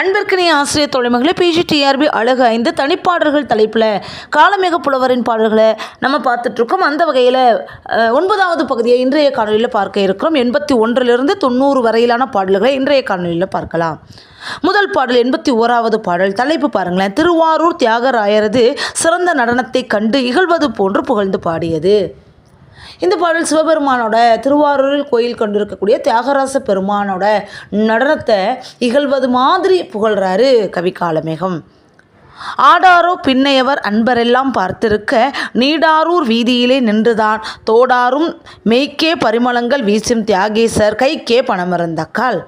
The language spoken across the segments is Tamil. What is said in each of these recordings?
அன்பிற்கினிய ஆசிரியர் தொழில்மகளே பிஜிடிஆர்பி அழகு ஐந்து தனிப்பாடல்கள் தலைப்பில் காலமிக புலவரின் பாடல்களை நம்ம பார்த்துட்ருக்கோம். அந்த வகையில் ஒன்பதாவது பகுதியை இன்றைய காணொலியில் பார்க்க இருக்கிறோம். எண்பத்தி ஒன்றிலிருந்து தொண்ணூறு வரையிலான பாடல்களை இன்றைய காணொலியில் பார்க்கலாம். முதல் பாடல் எண்பத்தி ஓராவது பாடல். தலைப்பு பாருங்களேன். திருவாரூர் தியாகராயரது சிறந்த நடனத்தை கண்டு இகழ்வது போன்று புகழ்ந்து பாடியது. இந்த பாடல் சிவபெருமானோட திருவாரூரில் கோயில் கொண்டிருக்கக்கூடிய தியாகராச பெருமானோட நடனத்தை இகழ்வது மாதிரி புகழ்றாரு கவி காலமேகம். ஆடாரோ பின்னையவர் அன்பரெல்லாம் பார்த்திருக்க நீடாரூர் வீதியிலே நின்றுதான். தோடாரும் மெய்க்கே பரிமளங்கள் வீசும் தியாகேசர் கைக்கே பணமிருந்தக்கால்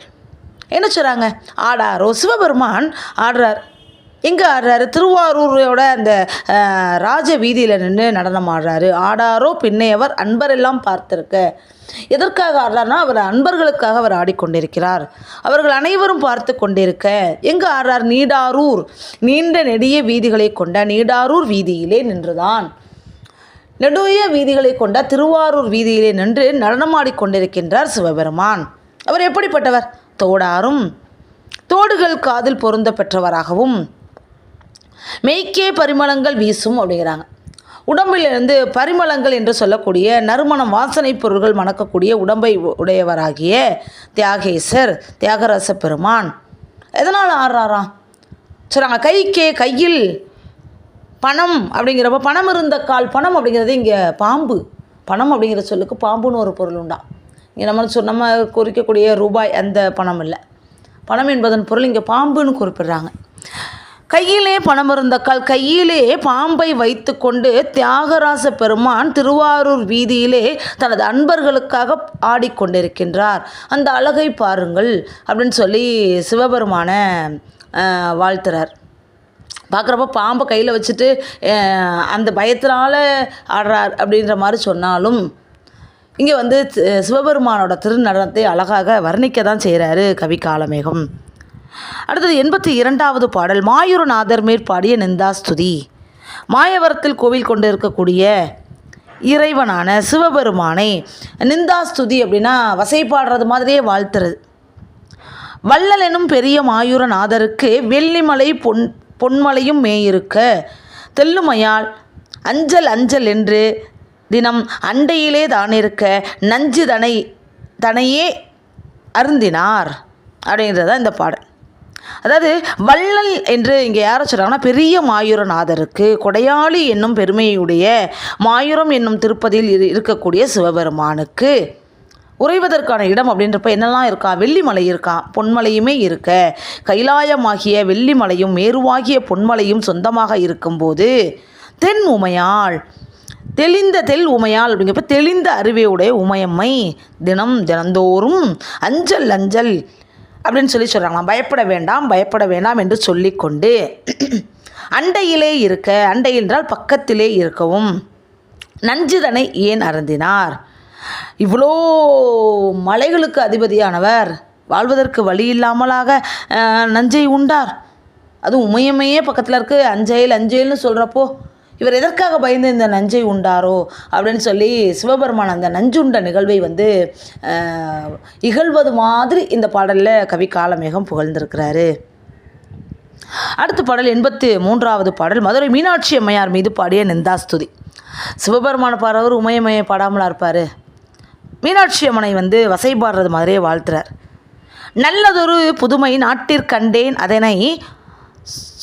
என்ன சொல்கிறாங்க ஆடாரோ சிவபெருமான் ஆடுறார். எங்கே ஆடுறாரு? திருவாரூரோட அந்த ராஜ வீதியில் நின்று நடனம் ஆடுறாரு ஆடாரோ பின்னையவர் அன்பரெல்லாம் பார்த்திருக்க. எதற்காக ஆடுறாருன்னா அவர் அன்பர்களுக்காக அவர் ஆடிக்கொண்டிருக்கிறார். அவர்கள் அனைவரும் பார்த்து கொண்டிருக்க. எங்கே ஆடுறார்? நீடாரூர். நீண்ட நெடிய வீதிகளை கொண்ட நீடாரூர் வீதியிலே நின்றுதான். நெடுய வீதிகளை கொண்ட திருவாரூர் வீதியிலே நின்று நடனமாடிக்கொண்டிருக்கின்றார் சிவபெருமான். அவர் எப்படிப்பட்டவர்? தோடாரும். தோடுகள் காதில் பொருந்த பெற்றவராகவும் மெய்க்கே பரிமளங்கள் வீசும் அப்படிங்கிறாங்க. உடம்பிலிருந்து பரிமளங்கள் என்று சொல்லக்கூடிய நறுமணம் வாசனை பொருள்கள் மணக்கக்கூடிய உடம்பை உடையவராகிய தியாகேசர் தியாகராச பெருமான். எதனால் ஆடுறாராம் சொல்கிறாங்க கைக்கே கையில் பணம் அப்படிங்கிறப்ப பணம் இருந்த கால் பணம் அப்படிங்கிறது இங்கே பாம்பு. பணம் அப்படிங்கிற சொல்லுக்கு பாம்புன்னு ஒரு பொருள் உண்டா? இங்கே நம்ம சொ நம்ம குறிக்கக்கூடிய ரூபாய் அந்த பணம் இல்லை. பணம் என்பதன் பொருள் இங்கே பாம்புன்னு குறிப்பிடுறாங்க. கையிலே பணம் இருந்த கால் கையிலே பாம்பை வைத்துக்கொண்டு தியாகராச பெருமான் திருவாரூர் வீதியிலே தனது அன்பர்களுக்காக ஆடிக்கொண்டிருக்கின்றார். அந்த அழகை பாருங்கள் அப்படின்னு சொல்லி சிவபெருமானை வாழ்த்துறார். பார்க்குறப்ப பாம்பை கையில் வச்சுட்டு அந்த பயத்தினால ஆடுறார் அப்படின்ற மாதிரி சொன்னாலும் இங்கே வந்து சிவபெருமானோட திருநடனத்தை அழகாக வர்ணிக்க தான் செய்கிறாரு கவி காலமேகம் அடுத்தது எண்பத்தி இரண்டாவது பாடல் மாயூரநாதர் மேற்பாடிய நிந்தாஸ்துதி மாயவரத்தில் கோவில் கொண்டு இருக்கக்கூடிய இறைவனான சிவபெருமானை நிந்தாஸ்துதி அப்படின்னா வசைப்பாடுறது மாதிரியே வாழ்த்துறது. வள்ளல் எனும் பெரிய மாயூரநாதருக்கு வெள்ளிமலை பொன் பொன்மலையும் மேயிருக்க தெல்லுமையால் அஞ்சல் அஞ்சல் என்று தினம் அண்டையிலே தானிருக்க நஞ்சு தனை தனையே அருந்தினார் அப்படின்றது தான் இந்த பாடல். அதாவது வள்ளல் என்று இங்கே யாரை சொல்கிறாங்கன்னா பெரிய மாயூரநாதருக்கு கொடையாளி என்னும் பெருமையுடைய மாயூரம் என்னும் திருப்பதியில் இரு- இருக்கக்கூடிய சிவபெருமானுக்கு உறைவதற்கான இடம் அப்படின்றப்ப என்னெல்லாம் இருக்கா? வெள்ளிமலை இருக்கா? பொன்மலையுமே இருக்க. கைலாயமாகிய வெள்ளிமலையும் மேருவாகிய பொன்மலையும் சொந்தமாக இருக்கும்போது தென் உமையாள் தெளிந்த தெல் உமையாள் அப்படிங்கிறப்ப தெளிந்த அறிவையுடைய உமையம்மை தினம் தினந்தோறும் அஞ்சல் அஞ்சல் அப்படின்னு சொல்லி சொல்கிறாங்களாம் பயப்பட வேண்டாம் பயப்பட வேண்டாம் என்று சொல்லிக்கொண்டு அண்டையிலே இருக்க அண்டை என்றால் பக்கத்திலே இருக்கவும் நஞ்சுதனை ஏன் அருந்தினார்? இவ்வளோ மலைகளுக்கு அதிபதியானவர் வாழ்வதற்கு வழி இல்லாமலாக நஞ்சை உண்டார். அதுவும் உமையமையே பக்கத்தில் இருக்குது அஞ்சையில் அஞ்சையில்னு சொல்கிறப்போ இவர் எதற்காக பயந்து இந்த நஞ்சை உண்டாரோ அப்படின்னு சொல்லி சிவபெருமான் அந்த நஞ்சுண்ட நிகழ்வை வந்து இகழ்வது மாதிரி இந்த பாடலில் கவி காலமேகம் புகழ்ந்திருக்கிறாரு. அடுத்த பாடல் எண்பத்தி மூன்றாவது பாடல் மதுரை மீனாட்சி அம்மையார் மீது பாடிய நிந்தாஸ்துதி சிவபெருமான பாடுறவர் உமையம்மையை பாடாமலா இருப்பார். மீனாட்சி அம்மனை வந்து வசை பாடுறது மாதிரியே வாழ்த்துறார். நல்லதொரு புதுமை நாட்டிற்கண்டேன் அதனை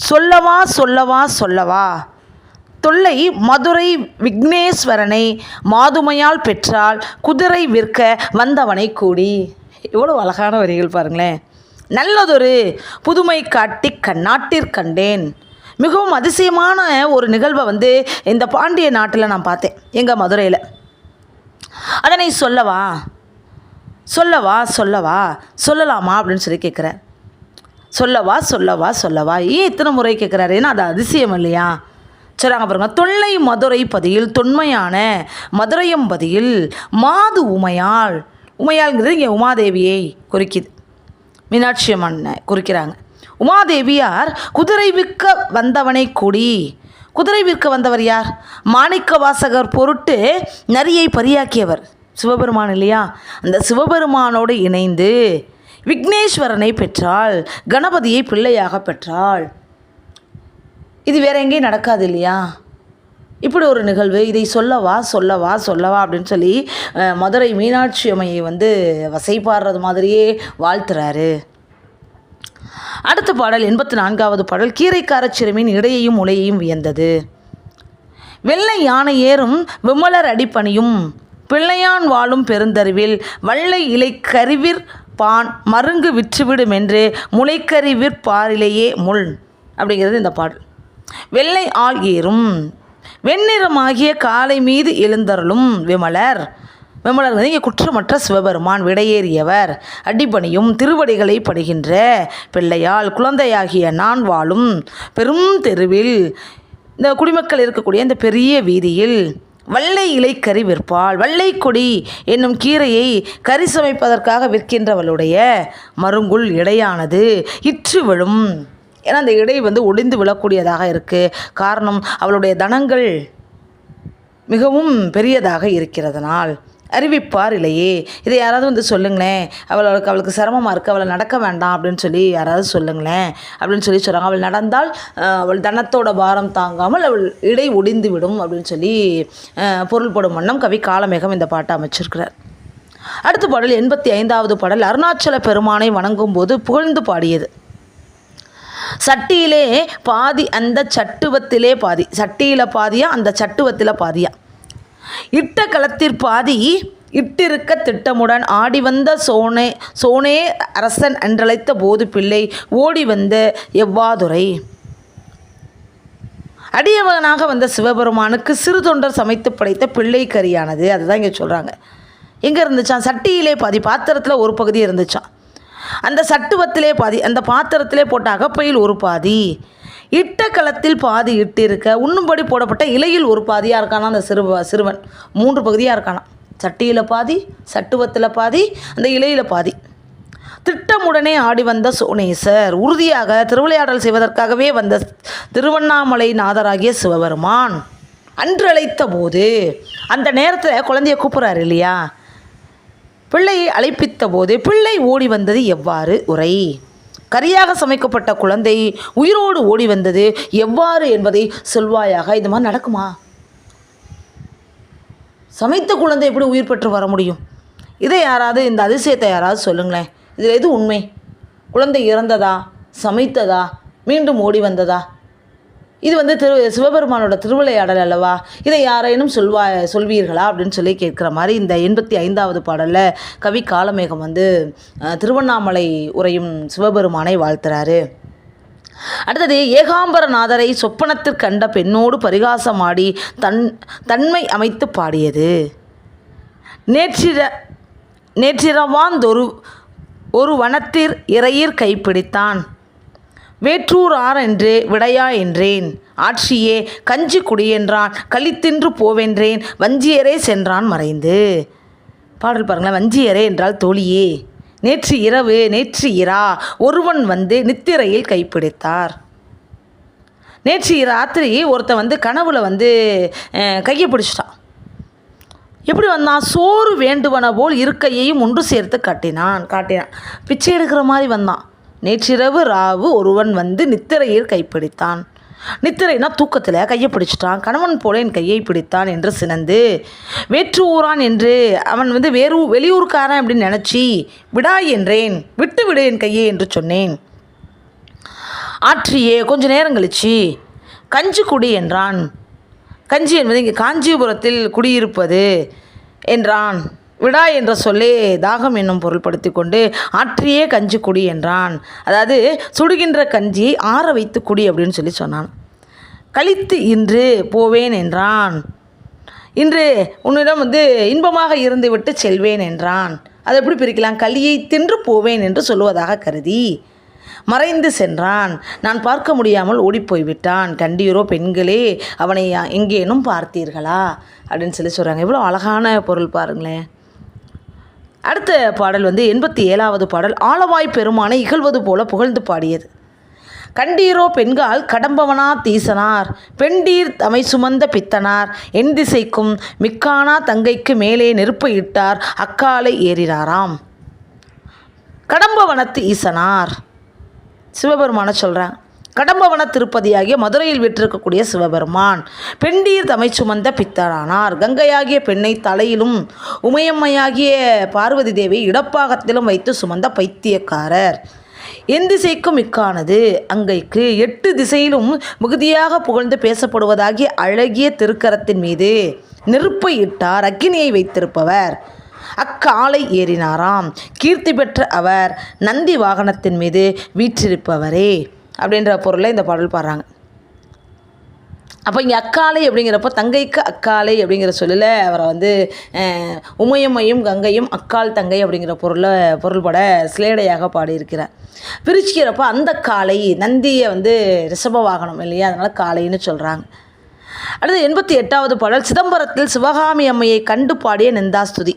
சொல்லவா சொல்லவா சொல்லவா தொல்லை மதுரை விக்னேஸ்வரனை மாதுமையால் பெற்றால் குதிரை விற்க வந்தவனை கூடி. எவ்வளோ அழகான வரிகள் பாருங்களேன். நல்லதொரு புதுமை காட்டி கண்ணாட்டிற்கண்டேன் மிகவும் அதிசயமான ஒரு நிகழ்வை வந்து இந்த பாண்டிய நாட்டில் நான் பார்த்தேன் எங்கள் மதுரையில். அதனை சொல்லவா? சொல்லவா சொல்லவா சொல்லலாமா அப்படின்னு சொல்லி கேட்குறேன் சொல்லவா சொல்லவா சொல்லவா ஏன் இத்தனை முறை கேட்குறாரு ஏன்னா அது அதிசயம் இல்லையா? சொல்கிறாங்க பாருங்க. தொல்லை மதுரை பதியில் தொன்மையான மதுரையம்பதியில் மாது உமையாள். உமையாள்ங்கிறது இங்கே உமாதேவியை குறிக்குது. மீனாட்சி அம்மனை குறிக்கிறாங்க. உமாதேவியார் குதிரை விற்க வந்தவனை கூடி. குதிரை விற்க வந்தவர் யார்? மாணிக்க வாசகர் பொருட்டு நரியை பரியாக்கியவர். சிவபெருமான் இல்லையா? அந்த சிவபெருமானோடு இணைந்து விக்னேஸ்வரனை பெற்றாள் கணபதியை பிள்ளையாக பெற்றாள். இது வேற எங்கேயும் நடக்காது இல்லையா? இப்படி ஒரு நிகழ்வு இதை சொல்லவா சொல்லவா சொல்லவா அப்படின்னு சொல்லி மதுரை மீனாட்சி அம்மையை வந்து வசைப்பாடுறது மாதிரியே வாழ்த்துறாரு. அடுத்த பாடல் எண்பத்தி நான்காவது பாடல் கீரைக்கார சிறுமியின் இடையையும் உலையையும் வியந்தது. வெள்ளை யானை ஏறும் விமலர் அடிப்பணியும் பிள்ளையான் வாழும் பெருந்தருவில் வள்ளை இலை கருவிற் பான் மருங்கு விற்றுவிடும் என்று முளைக்கருவிற் முள் அப்படிங்கிறது இந்த பாடல். வெள்ளை ஆள் ஏறும். வெண்ணிறமாகிய காலை மீது எழுந்தருளும் விமலர். விமலர் வந்து இங்கே குற்றமற்ற சிவபெருமான் விடையேறியவர். அடிப்பணியும் திருவடிகளை படுகின்ற பிள்ளையால் குழந்தையாகிய நான் வாழும் பெரும் தெருவில். இந்த குடிமக்கள் இருக்கக்கூடிய இந்த பெரிய வீதியில் வள்ளை இலை கறி விற்பாள். வள்ளை கொடி என்னும் கீரையை கறி சமைப்பதற்காக விற்கின்றவளுடைய மருங்குள் இடையானது இற்று விழும். ஏன்னா அந்த இடை வந்து ஒடிந்து விழக்கூடியதாக இருக்குது காரணம் அவளுடைய தனங்கள் மிகவும் பெரியதாக இருக்கிறதுனால். அறிவிப்பார் இல்லையே? இதை யாராவது வந்து சொல்லுங்களேன். அவளுக்கு அவளுக்கு சிரமமாக இருக்குது அவளை நடக்க வேண்டாம் அப்படின்னு சொல்லி யாராவது சொல்லுங்களேன். அப்படின்னு சொல்லி சொல்கிறாங்க அவள் நடந்தால் அவள் தனத்தோட பாரம் தாங்காமல் அவள் இடை ஒடிந்து விடும் அப்படின்னு சொல்லி பொருள்படும் வண்ணம் கவி காலமேகம் இந்த பாட்டை அமைச்சிருக்கிறார். அடுத்த பாடல் எண்பத்தி ஐந்தாவது பாடல் அருணாச்சல பெருமானை வணங்கும் போது புகழ்ந்து பாடியது. சட்டியிலே பாதி அந்த சட்டுவத்திலே பாதி. சட்டியில் பாதியா அந்த சட்டுவத்தில் பாதியா. இட்ட களத்திற் பாதி இட்டிருக்க திட்டமுடன் ஆடி வந்த சோனே சோனே அரசன் என்றழைத்த போது பிள்ளை ஓடி வந்த எவ்வாதுரை. அடியவனாக வந்த சிவபெருமானுக்கு சிறு தொண்டர் சமைத்து படைத்த பிள்ளை கறியானது அதுதான் இங்கே சொல்கிறாங்க எங்கே இருந்துச்சான்? சட்டியிலே பாதி பாத்திரத்தில் ஒரு பகுதி இருந்துச்சான். அந்த சட்டுவத்திலே பாதி அந்த பாத்திரத்திலே போட்ட அகப்பையில் ஒரு பாதி. இட்ட களத்தில் பாதி இட்டிருக்க உண்ணும்படி போடப்பட்ட இலையில் ஒரு பாதியாக இருக்கானா அந்த சிறுவ சிறுவன்? மூன்று பகுதியாக இருக்கானா? சட்டியில் பாதி சட்டுவத்தில் பாதி அந்த இலையில் பாதி. திட்டமுடனே ஆடி வந்த சோனேசர் உறுதியாக திருவிளையாடல் செய்வதற்காகவே வந்த திருவண்ணாமலை நாதராகிய சிவபெருமான் அன்றழைத்த போது அந்த நேரத்தில் குழந்தைய கூப்பிட்றாரு இல்லையா? பிள்ளையை அழைப்பித்த போது பிள்ளை ஓடி வந்தது எவ்வாறு? உரை. கரியாக சமைக்கப்பட்ட குழந்தை உயிரோடு ஓடி வந்தது எவ்வாறு என்பதை சொல்வாயாக இது மாதிரி நடக்குமா? சமைத்த குழந்தை எப்படி உயிர் பெற்று வர முடியும்? இதை யாராவது இந்த அதிசயத்தை யாராவது சொல்லுங்களேன். இதில் எது உண்மை? குழந்தை இறந்ததா? சமைத்ததா? மீண்டும் ஓடி வந்ததா? இது வந்து திரு சிவபெருமானோட திருவிளையாடல் அல்லவா? இதை யாரேனும் சொல்வா சொல்வீர்களா? அப்படின்னு சொல்லி கேட்குற மாதிரி இந்த எண்பத்தி ஐந்தாவது பாடலில் கவி காலமேகம் வந்து திருவண்ணாமலை உரையும் சிவபெருமானை வாழ்த்துறாரு. அடுத்தது ஏகாம்பரநாதரை சொப்பனத்தில் கண்ட பெண்ணோடு பரிகாசமாடி தன் தன்மை அமைத்து பாடியது. நேற்றிர நேற்றிரவாந்தொரு ஒரு வனத்திற் இறையிற் கைப்பிடித்தான். வேற்றூர் ஆரென்று விடையா என்றேன். ஆட்சியே கஞ்சி குடியென்றான் கழித்தின்று போவென்றேன் வஞ்சியரே சென்றான் மறைந்து. பாடல் பாருங்களேன் வஞ்சியரே என்றால் தோழியே. நேற்று இரவு நேற்று இரா ஒருவன் வந்து நித்திரையில் கைப்பிடித்தார். நேற்று ராத்திரி ஒருத்தன் வந்து கனவுல வந்து கையை பிடிச்சிட்டான். எப்படி வந்தான்? சோறு வேண்டுவன போல் இருக்கையையும் ஒன்று சேர்த்து காட்டினான் காட்டினான். பிச்சை எடுக்கிற மாதிரி வந்தான். நேற்றிரவு ராவு ஒருவன் வந்து நித்திரையில் கைப்பிடித்தான். நித்திரைனா தூக்கத்தில் கையை பிடிச்சிட்டான் கணவன் போல என் கையை பிடித்தான் என்று சினந்து வேற்று ஊரான் என்று அவன் வந்து வேறு வெளியூர்காரன் அப்படின்னு நினச்சி விடாய் என்றேன் விட்டு விடு என் கையை என்று சொன்னேன். ஆற்றியே கொஞ்ச நேரம் கழிச்சு கஞ்சி குடி என்றான். கஞ்சி என்பது இங்கே காஞ்சிபுரத்தில் குடியிருப்பது என்றான். விடா என்ற சொல்லே தாகம் என்னும் பொருள்படுத்தி கொண்டு ஆற்றியே கஞ்சி குடி என்றான். அதாவது சுடுகின்ற கஞ்சி ஆற வைத்து குடி அப்படின்னு சொல்லி சொன்னான். கழித்து இன்று போவேன் என்றான். இன்று உன்னிடம் வந்து இன்பமாக இருந்துவிட்டு செல்வேன் என்றான். அதை எப்படி பிரிக்கலாம்? களியை தின்று போவேன் என்று சொல்லுவதாக கருதி மறைந்து சென்றான். நான் பார்க்க முடியாமல் ஓடிப்போய் விட்டான் கண்டீரோ பெண்களே அவனை எங்கேனும் பார்த்தீர்களா? அப்படின்னு சொல்லி சொல்கிறாங்க இவ்வளோ அழகான பொருள் பாருங்களேன். அடுத்த பாடல் வந்து எண்பத்தி ஏழாவது பாடல் ஆளவாய் பெருமானை இகழ்வது போல புகழ்ந்து பாடியது. கண்டீரோ பெண்கால் கடம்பவனா தீசனார் பெண்டீர் தமை சுமந்த பித்தனார் என் திசைக்கும் மிக்கானா தங்கைக்கு மேலே நெருப்பு இட்டார் அக்காலை ஏறினாராம். கடம்பவனத்து ஈசனார். சிவபெருமான சொல்கிறாங்க கடம்பவன திருப்பதியாகிய மதுரையில் விற்றிருக்கக்கூடிய சிவபெருமான். பெண்டீர் தமை சுமந்த பித்தரானார் கங்கையாகிய பெண்ணை தலையிலும் உமையம்மையாகிய பார்வதி தேவி இடப்பாகத்திலும் வைத்து சுமந்த பைத்தியக்காரர். எந்த திசைக்கும் மிக்கானது அங்கைக்கு எட்டு திசையிலும் மிகுதியாக புகழ்ந்து பேசப்படுவதாகிய அழகிய திருக்கரத்தின் மீது நெருப்பை இட்டார். அக்கினியை வைத்திருப்பவர். அக்காலை ஏறினாராம். கீர்த்தி பெற்ற அவர் நந்தி வாகனத்தின் மீது வீற்றிருப்பவரே. அப்படின்ற பொருளில் இந்த பாடல் பாடுறாங்க. அப்போ இங்கே அக்காலை அப்படிங்கிறப்போ தங்கைக்கு அக்காலை அப்படிங்கிற சொல்லில் அவரை வந்து உமையம்மையும் கங்கையும் அக்கால் தங்கை அப்படிங்கிற பொருளை பொருள்பட சிலேடையாக பாடியிருக்கிறார். பிரிச்சுக்கிறப்ப அந்த காளை நந்தியை வந்து ரிஷப வாகனம் இல்லையா? அதனால் காளைன்னு சொல்கிறாங்க அடுத்து எண்பத்தி எட்டாவது பாடல் சிதம்பரத்தில் சிவகாமி அம்மையை கண்டு பாடிய நிந்தாஸ்துதி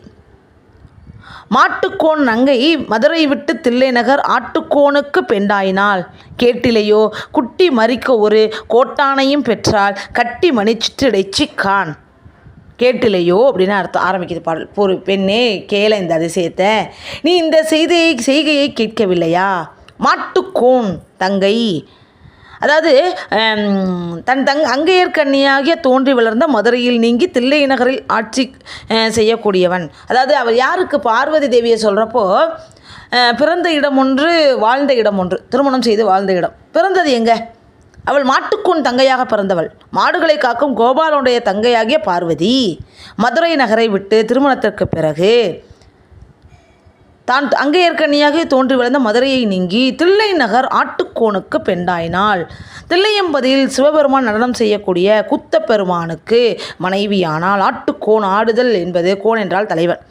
மாட்டுக்கோன் நங்கை மதுரை விட்டு தில்லைநகர் ஆட்டுக்கோனுக்கு பெண்டாயினாள். கேட்டிலையோ குட்டி மறிக்க ஒரு கோட்டானையும் பெற்றால் கட்டி மணிச்சிட்டு கான். கேட்டிலையோ அப்படின்னு அர்த்தம் ஆரம்பிக்குது பாடல். ஒரு பெண்ணே கேள இந்த அதிசயத்தை. நீ இந்த செய்தியை செய்கையை கேட்கவில்லையா? மாட்டுக்கோன் தங்கை அதாவது தன் தங் அங்கையர்கண்ணியாகிய தோன்றி வளர்ந்த மதுரையில் நீங்கி தில்லை நகரில் ஆட்சி செய்யக்கூடியவன். அதாவது அவர் யாருக்கு பார்வதி தேவியை சொல்கிறப்போ பிறந்த இடம் ஒன்று வாழ்ந்த இடம் ஒன்று. திருமணம் செய்து வாழ்ந்த இடம். பிறந்தது எங்கே? அவள் மாட்டுக்குன் தங்கையாக பிறந்தவள். மாடுகளை காக்கும் கோபாலனுடைய தங்கையாகிய பார்வதி மதுரை நகரை விட்டு திருமணத்திற்கு பிறகு தான் அங்கையற்கனியாக தோன்றி வளர்ந்த மதுரையை நீங்கி தில்லை நகர் ஆட்டுக்கோணுக்கு பெண்டாயினாள். தில்லையம்பதியில் சிவபெருமான் நடனம் செய்யக்கூடிய குத்தப்பெருமானுக்கு மனைவியானால் ஆட்டுக்கோன் ஆடுதல் என்பது கோன் என்றால் தலைவன்.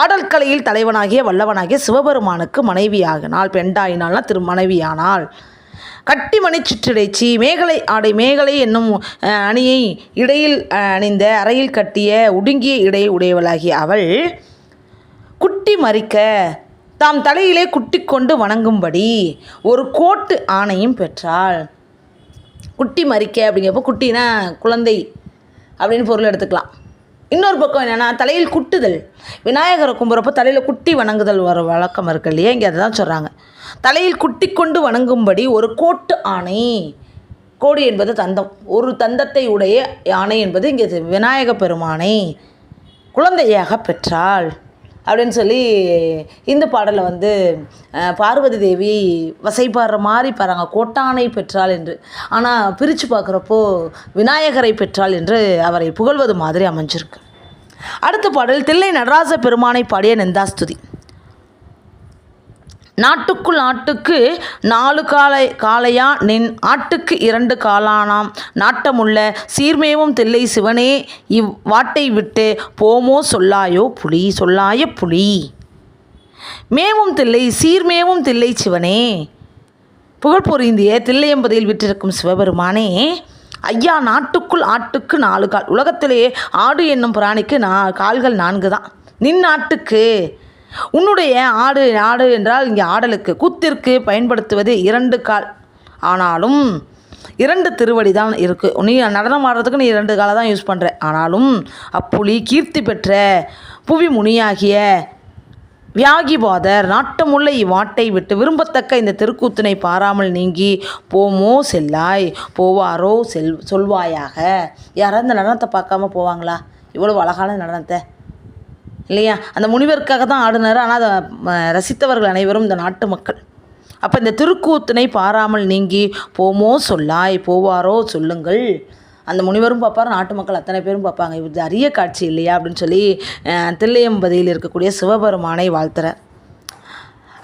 ஆடல் கலையில் தலைவனாகிய வல்லவனாகிய சிவபெருமானுக்கு மனைவியாகினாள் பெண்டாயினாள்னா திரு மனைவியானாள் கட்டிமணி சிற்றிடைச்சி மேகலை ஆடை மேகலை என்னும் அணியை இடையில் அணிந்த அறையில் கட்டிய உடுங்கிய இடை உடையவளாகிய அவள் குட்டி மறிக்க தாம் தலையிலே குட்டி கொண்டு வணங்கும்படி ஒரு கோட்டு ஆணையும் பெற்றாள். குட்டி மறிக்க அப்படிங்கிறப்போ குட்டினா குழந்தை அப்படின்னு பொருள் எடுத்துக்கலாம். இன்னொரு பக்கம் என்னென்னா தலையில் குட்டுதல். விநாயகரை கும்புறப்போ தலையில் குட்டி வணங்குதல் வர வழக்கம் இருக்கு இல்லையா? இங்கே அதை தான் சொல்கிறாங்க தலையில் குட்டி கொண்டு வணங்கும்படி ஒரு கோட்டு ஆணை. கோடி என்பது தந்தம். ஒரு தந்தத்தை உடைய யானை என்பது இங்கே விநாயக பெருமானை குழந்தையாக பெற்றாள். அப்படின்னு சொல்லி இந்த பாடலை வந்து பார்வதி தேவி வசைப்படுற மாதிரி பாருங்க கோட்டானை பெற்றாள் என்று. ஆனால் பிரித்து பார்க்குறப்போ விநாயகரை பெற்றாள் என்று அவரை புகழ்வது மாதிரி அமைஞ்சிருக்கு. அடுத்த பாடல் தில்லை நடராச பெருமானை பாடிய நெந்தாஸ்துதி நாட்டுக்குள் ஆட்டுக்கு நாலு காலை காளையா நின் ஆட்டுக்கு இரண்டு காலானாம். நாட்டமுள்ள சீர்மேவும் தில்லை சிவனே இவ் வாட்டை விட்டு போமோ சொல்லாயோ புலி சொல்லாய புலி. மேவும் தில்லை சீர்மேவும் தில்லை சிவனே. புகழ் பொருந்திய தில்லையம்பதியில் விற்றிருக்கும் சிவபெருமானே ஐயா நாட்டுக்குள் ஆட்டுக்கு நாலு கால். உலகத்திலேயே ஆடு என்னும் பிராணிக்கு நா கால்கள் நான்கு தான் நின் நாட்டுக்கு உன்னுடைய ஆடு ஆடு என்றால் இங்கே ஆடலுக்கு கூத்திற்கு பயன்படுத்துவது இரண்டு கால். ஆனாலும் இரண்டு திருவடி தான் இருக்குது நீ நடனம் ஆடுறதுக்கு நீ இரண்டு காலை தான் யூஸ் பண்ணுற ஆனாலும் அப்புலி கீர்த்தி பெற்ற புவி முனியாகிய வியாகிபாதர் நாட்டமுள்ள இவ்வாட்டை விட்டு விரும்பத்தக்க இந்த திருக்கூத்தினை பாராமல் நீங்கி போமோ செல்லாய் போவாரோ செல் சொல்வாயாக. யாராவது இந்த நடனத்தை பார்க்காம போவாங்களா? இவ்வளவு அழகான நடனத்தை. இல்லையா? அந்த முனிவருக்காக தான் ஆடினார். ஆனால் அதை ரசித்தவர்கள் அனைவரும் இந்த நாட்டு மக்கள். அப்போ இந்த திருக்கூத்தினை பாராமல் நீங்கி போமோ சொல்லாய் போவாரோ சொல்லுங்கள். அந்த முனிவரும் பார்ப்பார் நாட்டு மக்கள் அத்தனை பேரும் பார்ப்பாங்க. இது அரிய காட்சி இல்லையா? அப்படின்னு சொல்லி தில்லையம்பதியில் இருக்கக்கூடிய சிவபெருமானை வாழ்த்துறார்.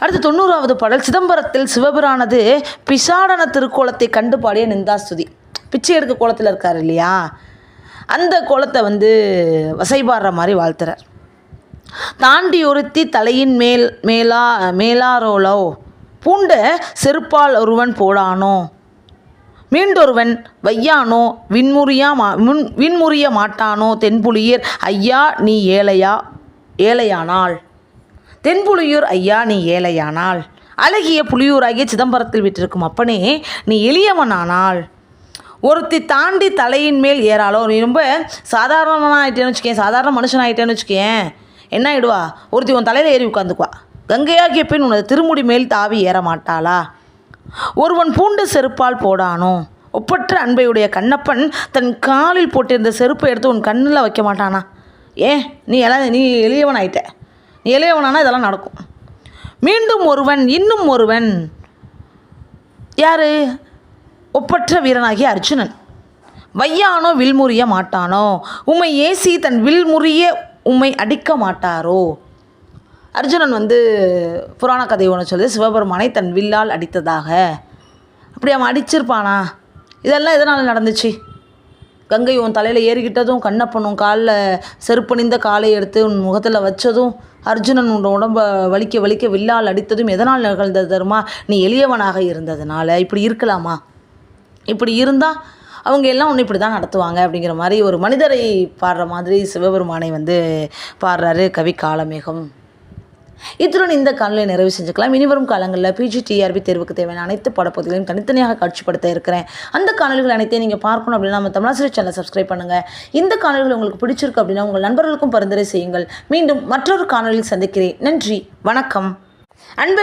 அடுத்து தொண்ணூறாவது பாடல். சிதம்பரத்தில் சிவபிரானது பிசாடன திருக்கோலத்தை கண்டு பாடிய நிந்தாஸ்துதி. பிச்சை எடுக்க கோலத்தில் இருக்கார் இல்லையா? அந்த கோலத்தை வந்து வசைபாடுற மாதிரி வாழ்த்துறார். தாண்டி ஒருத்தி தலையின் மேல் மேலா மேலாரோலோ பூண்ட செருப்பால் ஒருவன் போடானோ? மீண்டொருவன் வையானோ? விண்முறியா மா முன் விண்முறிய மாட்டானோ? தென்புலியர் ஐயா நீ ஏழையா? ஏழையானாள். தென்புலியூர் ஐயா நீ ஏழையானாள். அழகிய புலியூராகிய சிதம்பரத்தில் விட்டிருக்கும் அப்பனே நீ எளியவனானாள். ஒருத்தி தாண்டி தலையின் மேல் ஏறாளோ? நீ ரொம்ப சாதாரணமான ஆகிட்டேன்னு வச்சுக்கேன் சாதாரண மனுஷன் ஆகிட்டேன்னு வச்சுக்கேன். என்ன ஆகிடுவா ஒருத்தி உன் தலையில் ஏறி உட்காந்துக்குவா கங்கையாகிய பெண் உனது திருமுடி மேல் தாவி ஏற மாட்டாளா? ஒருவன் பூண்டு செருப்பால் போடானோ? ஒப்பற்ற அன்பையுடைய கண்ணப்பன் தன் காலில் போட்டிருந்த செருப்பை எடுத்து உன் கண்ணில் வைக்க மாட்டானா? ஏன் நீ எல்லாம் நீ எளியவன் ஆயிட்ட நீ எளியவனானா இதெல்லாம் நடக்கும். மீண்டும் ஒருவன் இன்னும் ஒருவன். யார்? ஒப்பற்ற வீரனாகிய அர்ஜுனன். வையானோ வில்முறிய மாட்டானோ? உமை ஏசி தன் வில்முறிய உம்மை அடிக்க மாட்டாரோ? அர்ஜுனன் வந்து புராண கதை ஒன்று சொல்லுது சிவபெருமானை தன் வில்லால் அடித்ததாக. அப்படி அவன் அடிச்சிருப்பானா? இதெல்லாம் எதனால் நடந்துச்சு? கங்கை உன் தலையில் ஏறிக்கிட்டதும் கண்ணப்பனும் காலில் செருப்பணிந்த காலை எடுத்து உன் முகத்தில் வச்சதும் அர்ஜுனன் உன் உடம்ப வலிக்க வலிக்க வில்லால் அடித்ததும் எதனால் நிகழ்ந்தது தருமா நீ எளியவனாக இருந்ததுனால. இப்படி இருக்கலாமா? இப்படி இருந்தால் அவங்க எல்லாம் ஒன்று இப்படி தான் நடத்துவாங்க அப்படிங்கிற மாதிரி ஒரு மனிதரை பாடுற மாதிரி சிவபெருமானை வந்து பாடுறாரு கவி காலமேகம். இத்துடன் இந்த காணொலியை நிறைவு செஞ்சுக்கலாம். இனிவரும் காலங்களில் பிஜி டிஆர்பி தேர்வுக்கு தேவையான அனைத்து படப்பகுதிகளையும் தனித்தனியாக காட்சிப்படுத்த இருக்கிறேன். அந்த காணொலிகள் அனைத்தையும் நீங்கள் பார்க்கணும் அப்படின்னா நம்ம தமிழாசிரியர் சேனலை சப்ஸ்கிரைப் பண்ணுங்கள் இந்த காணொலிகள் உங்களுக்கு பிடிச்சிருக்கு அப்படின்னா உங்கள் நண்பர்களுக்கும் பரிந்துரை செய்யுங்கள். மீண்டும் மற்றொரு காணொலியில் சந்திக்கிறேன். நன்றி. வணக்கம். அன்பர்